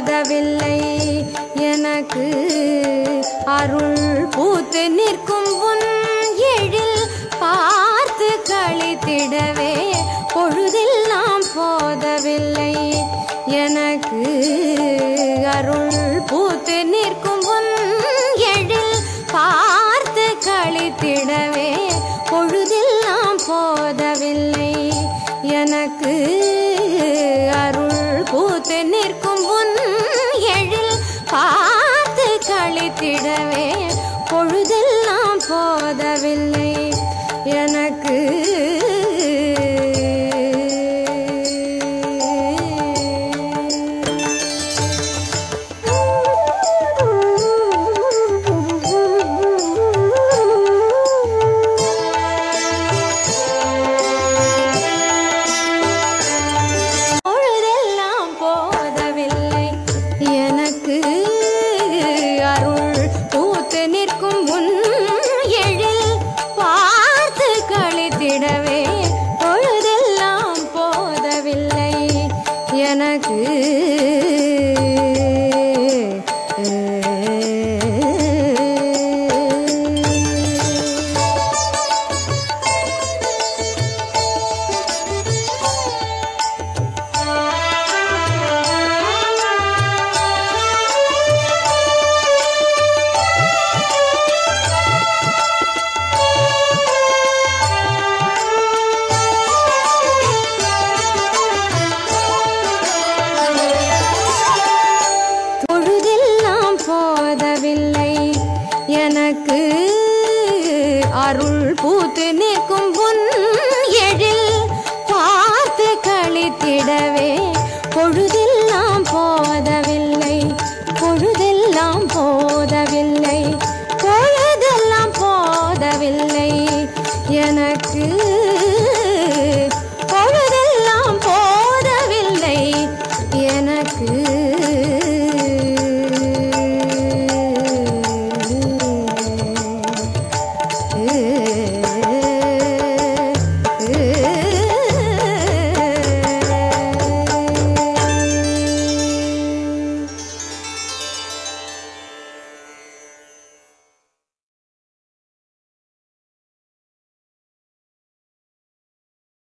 போதவில்லை எனக்கு அருள் பூத்து நிற்கும் உன் எழில் பார்த்து கழித்திடவே பொழுதெல்லாம் போதவில்லை. எனக்கு அருள் பூத்து எனக்கு எனக்கு அருள் பூத்து நிற்கும் புன் எழில் பார்த்து கழித்திடவே பொழுதெல்லாம் போதவில்லை பொழுதெல்லாம் போதவில்லை பொழுதெல்லாம் போதவில்லை. எனக்கு பொழுதெல்லாம் போதவில்லை. எனக்கு